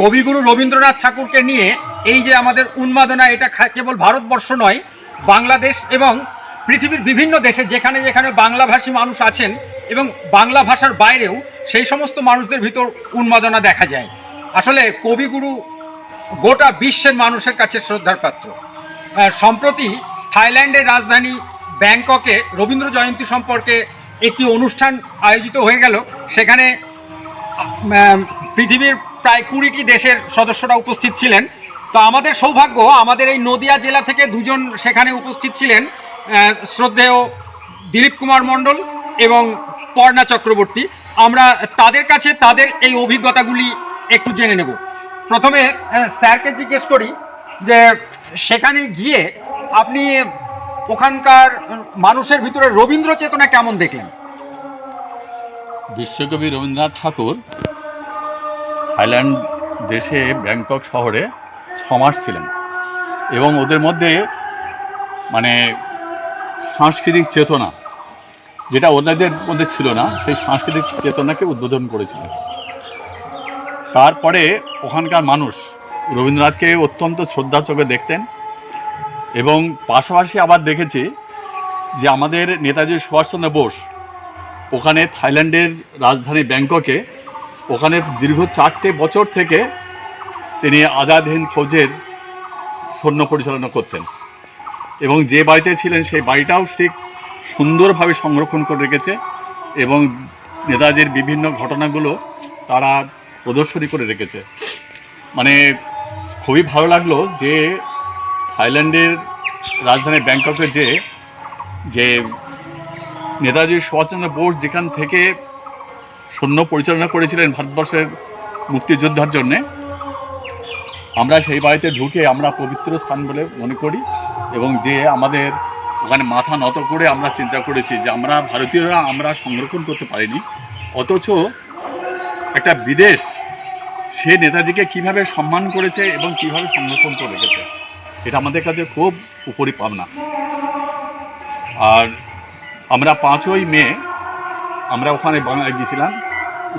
কবিগুরু রবীন্দ্রনাথ ঠাকুরকে নিয়ে এই যে আমাদের উন্মাদনা, এটা কেবল ভারতবর্ষ নয়, বাংলাদেশ এবং পৃথিবীর বিভিন্ন দেশে যেখানে যেখানে বাংলাভাষী মানুষ আছেন এবং বাংলা ভাষার বাইরেও সেই সমস্ত মানুষদের ভিতর উন্মাদনা দেখা যায়। আসলে কবিগুরু গোটা বিশ্বের মানুষের কাছে শ্রদ্ধার পাত্র। সম্প্রতি থাইল্যান্ডের রাজধানী ব্যাংককে রবীন্দ্র জয়ন্তী সম্পর্কে একটি অনুষ্ঠান আয়োজিত হয়ে গেল। সেখানে পৃথিবীর প্রায় কুড়িটি দেশের সদস্যরা উপস্থিত ছিলেন। তো আমাদের সৌভাগ্য, আমাদের এই নদিয়া জেলা থেকে দুজন সেখানে উপস্থিত ছিলেন শ্রদ্ধেয় দিলীপ কুমার মণ্ডল এবং পর্ণা চক্রবর্তী। আমরা তাদের কাছে তাদের এই অভিজ্ঞতাগুলি একটু জেনে নেব। প্রথমে স্যারকে জিজ্ঞেস করি যে সেখানে গিয়ে আপনি ওখানকার মানুষের ভিতরে রবীন্দ্র চেতনা কেমন দেখলেন? বিশ্বকবি রবীন্দ্রনাথ ঠাকুর থাইল্যান্ড দেশে ব্যাংকক শহরে ছমাস ছিলেন এবং ওদের মধ্যে মানে সাংস্কৃতিক চেতনা যেটা ওনাদের মধ্যে ছিল না, সেই সাংস্কৃতিক চেতনাকে উদ্বোধন করেছিলেন তারপরে ওখানকার মানুষ রবীন্দ্রনাথকে অত্যন্ত শ্রদ্ধা চোখে দেখতেন এবং পাশাপাশি আবার দেখেছি যে আমাদের নেতাজি সুভাষচন্দ্র বোস ওখানে থাইল্যান্ডের রাজধানী ব্যাংককে ওখানে দীর্ঘ চারটে বছর থেকে তিনি আজাদ হিন্দ ফৌজের সৈন্য পরিচালনা করতেন। এবং যে বাড়িতে ছিলেন সেই বাড়িটাও ঠিক সুন্দরভাবে সংরক্ষণ করে রেখেছে এবং নেতাজির বিভিন্ন ঘটনাগুলো তারা প্রদর্শনী করে রেখেছে। মানে খুবই ভালো লাগল যে থাইল্যান্ডের রাজধানী ব্যাংককে যে যে নেতাজি সুভাষচন্দ্র বোস যেখান থেকে সৈন্য পরিচালনা করেছিলেন ভারতবর্ষের মুক্তিযোদ্ধার জন্যে। আমরা সেই বাড়িতে ঢুকে আমরা পবিত্র স্থান বলে মনে করি এবং যে আমাদের ওখানে মাথা নত করে আমরা চিন্তা করেছি যে আমরা ভারতীয়রা আমরা সংরক্ষণ করতে পারিনি। অথচ একটা বিদেশ সে নেতাজিকে কীভাবে সম্মান করেছে এবং কীভাবে সংরক্ষণ করে রেখেছে, এটা আমাদের কাছে খুব উপরি পাওনা আর আমরা পাঁচই মে আমরা ওখানে বাংলায় গিয়েছিলাম।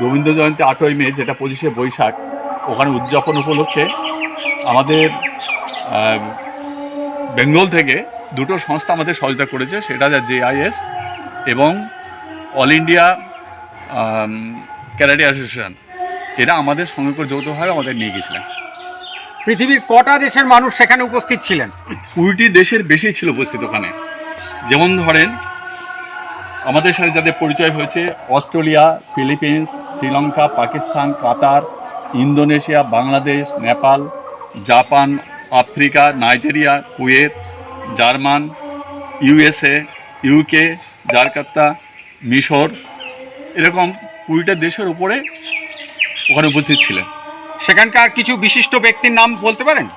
রবীন্দ্র জয়ন্তী আটই মে যেটা পঁচিশে বৈশাখ ওখানে উদযাপন উপলক্ষে আমাদের বেঙ্গল থেকে দুটো সংস্থা আমাদের সহযোগিতা করেছে সেটা জেআইএস এবং অল ইন্ডিয়া ক্যারাটে অ্যাসোসিয়েশন। এরা আমাদের সঙ্গে করে যৌথভাবে আমাদের নিয়ে গেছিলেন পৃথিবীর কটা দেশের মানুষ সেখানে উপস্থিত ছিলেন? কুড়িটি দেশের বেশি ছিল উপস্থিত ওখানে। যেমন ধরেন আমাদের সাথে যাদের পরিচয় হয়েছে Australia Philippines Sri Lanka Pakistan Qatar Indonesia Bangladesh Nepal Japan Africa Nigeria Kuwait German USA UK Jakarta মিশর এরকম কুড়িটা দেশের উপরে ওখানে উপস্থিত ছিলেন। সেখানকার কিছু বিশিষ্ট ব্যক্তির নাম বলতে পারেন?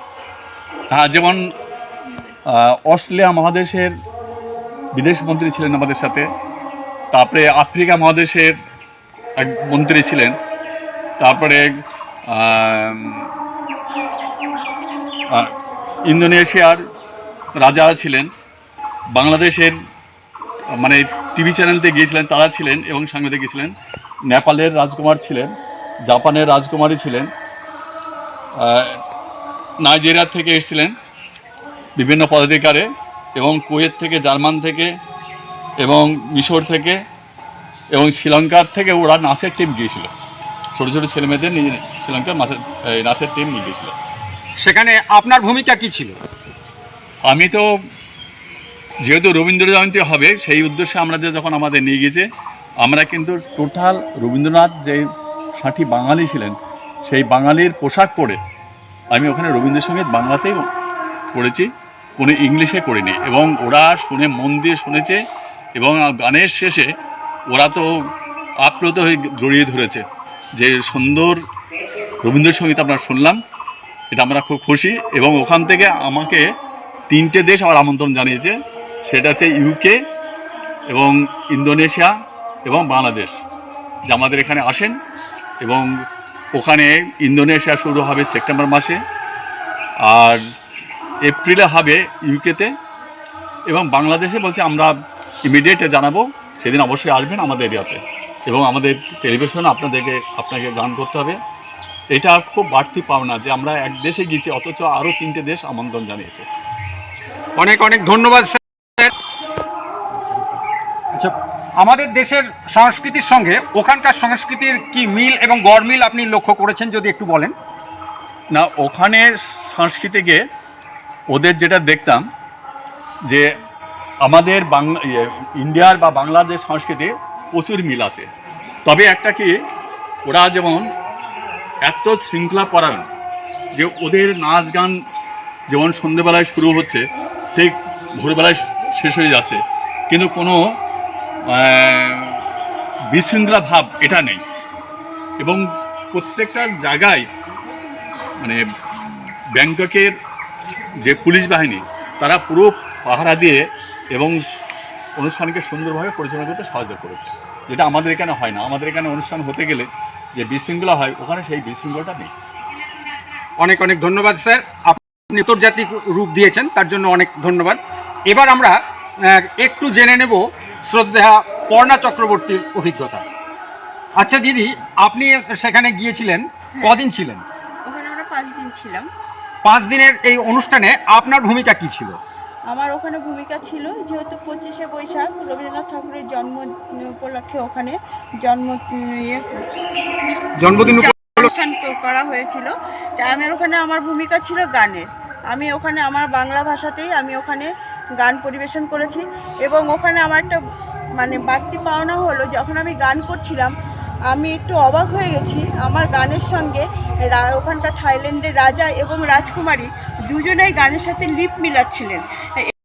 হ্যাঁ যেমন অস্ট্রেলিয়া মহাদেশের বিদেশমন্ত্রী ছিলেন আমাদের সাথে। তারপরে আফ্রিকা মহাদেশের এক মন্ত্রী ছিলেন। তারপরে ইন্দোনেশিয়ার রাজা ছিলেন। বাংলাদেশের মানে টিভি চ্যানেলতে গিয়েছিলেন তারা ছিলেন এবং সাংবাদিক গিয়েছিলেন। নেপালের রাজকুমার ছিলেন জাপানের রাজকুমারী ছিলেন আহ, নাইজেরিয়া থেকে এসেছিলেন বিভিন্ন পদাধিকারে এবং কুয়েত থেকে জার্মান থেকে এবং মিশর থেকে এবং শ্রীলঙ্কার থেকে ওরা নাচের টিম গিয়েছিল। ছোটো ছোটো ছেলেমেয়েদের নিয়ে শ্রীলঙ্কার নাচের নাচের টিম নিয়ে গিয়েছিল। সেখানে আপনার ভূমিকা কি ছিল? আমি তো যেহেতু রবীন্দ্র জয়ন্তী হবে সেই উদ্দেশ্যে আমাদের যখন আমাদের নিয়ে গিয়েছে আমরা কিন্তু টোটাল রবীন্দ্রনাথ যে ষাটি বাঙালি ছিলেন সেই বাঙালির পোশাক পরে আমি ওখানে রবীন্দ্রসঙ্গীত বাংলাতেই করেছি কোনো ইংলিশে করিনি। এবং ওরা শুনে মন দিয়ে শুনেছে এবং গানের শেষে ওরা তো আপ্লুত হয়ে জড়িয়ে ধরেছে যে সুন্দর রবীন্দ্রসঙ্গীত আমরা শুনলাম, এটা আমরা খুব খুশি এবং ওখান থেকে আমাকে তিনটে দেশ আমার আমন্ত্রণ জানিয়েছে, সেটা হচ্ছে ইউকে এবং ইন্দোনেশিয়া এবং বাংলাদেশ, যে আমাদের এখানে আসেন এবং ওখানে ইন্দোনেশিয়া শুরু হবে সেপ্টেম্বর মাসে আর এপ্রিলে হবে ইউকেতে এবং বাংলাদেশে বলছে আমরা ইমিডিয়েটে জানাব সেদিন অবশ্যই আসবেন আমাদের এরিয়াতে। এবং আমাদের টেলিভিশন আপনাদেরকে আপনাকে গান করতে হবে। এটা খুব বাড়তি পাওনা যে আমরা এক দেশে গিয়েছি অথচ আরও তিনটে দেশ আমন্ত্রণ জানিয়েছে। অনেক অনেক ধন্যবাদ স্যার। আচ্ছা আমাদের দেশের সংস্কৃতির সঙ্গে ওখানকার সংস্কৃতির কি মিল এবং গড় মিল আপনি লক্ষ্য করেছেন যদি একটু বলেন? না ওখানের সংস্কৃতিকে ওদের যেটা দেখতাম যে আমাদের বাংলা ইয়ে, ইন্ডিয়ার বা বাংলাদেশ সংস্কৃতি প্রচুর মিল আছে। তবে একটা কি ওরা যেমন এত শৃঙ্খলা পরায়ণ যে ওদের নাচ গান যেমন সন্ধেবেলায় শুরু হচ্ছে ঠিক ভোরবেলায় শেষ হয়ে যাচ্ছে। কিন্তু কোনো বিশৃঙ্খলা ভাব এটা নেই। এবং প্রত্যেকটা জায়গায় মানে ব্যাংককের যে পুলিশ বাহিনী তারা পুরো পাহারা দিয়ে এবং অনুষ্ঠানকে সুন্দরভাবে পরিচালনা করতে সাহায্য করেছে। যেটা আমাদের এখানে হয় না। আমাদের এখানে অনুষ্ঠান হতে গেলে যে বিশৃঙ্খলা হয় ওখানে সেই বিশৃঙ্খলাটা নেই। অনেক অনেক ধন্যবাদ স্যার। আপনি আন্তর্জাতিক রূপ দিয়েছেন তার জন্য অনেক ধন্যবাদ। এবার আমরা একটু জেনে নেব শ্রদ্ধা পর্ণা চক্রবর্তীর অভিজ্ঞতা। আচ্ছা দিদি আপনি সেখানে গিয়েছিলেন কদিন ছিলেন? ওখানে আমরা পাঁচ দিন ছিলাম। পাঁচ দিনের এই অনুষ্ঠানে আপনার ভূমিকা কি ছিল? আমার ওখানে ভূমিকা ছিল যেহেতু পঁচিশে বৈশাখ রবীন্দ্রনাথ ঠাকুরের জন্ম উপলক্ষে ওখানে জন্ম ইয়ে জন্মদিন অনুষ্ঠান করা হয়েছিল। তা আমার ওখানে আমার ভূমিকা ছিল গানের। আমি ওখানে আমার বাংলা ভাষাতেই আমি ওখানে গান পরিবেশন করেছি এবং ওখানে আমার একটা মানে বাড়তি পাওনা হলো যখন আমি গান করছিলাম আমি একটু অবাক হয়ে গেছি। আমার গানের সঙ্গে ওখানকার থাইল্যান্ডের রাজা এবং রাজকুমারী দুজনেই গানের সাথে লিপ মিলাচ্ছিলেন।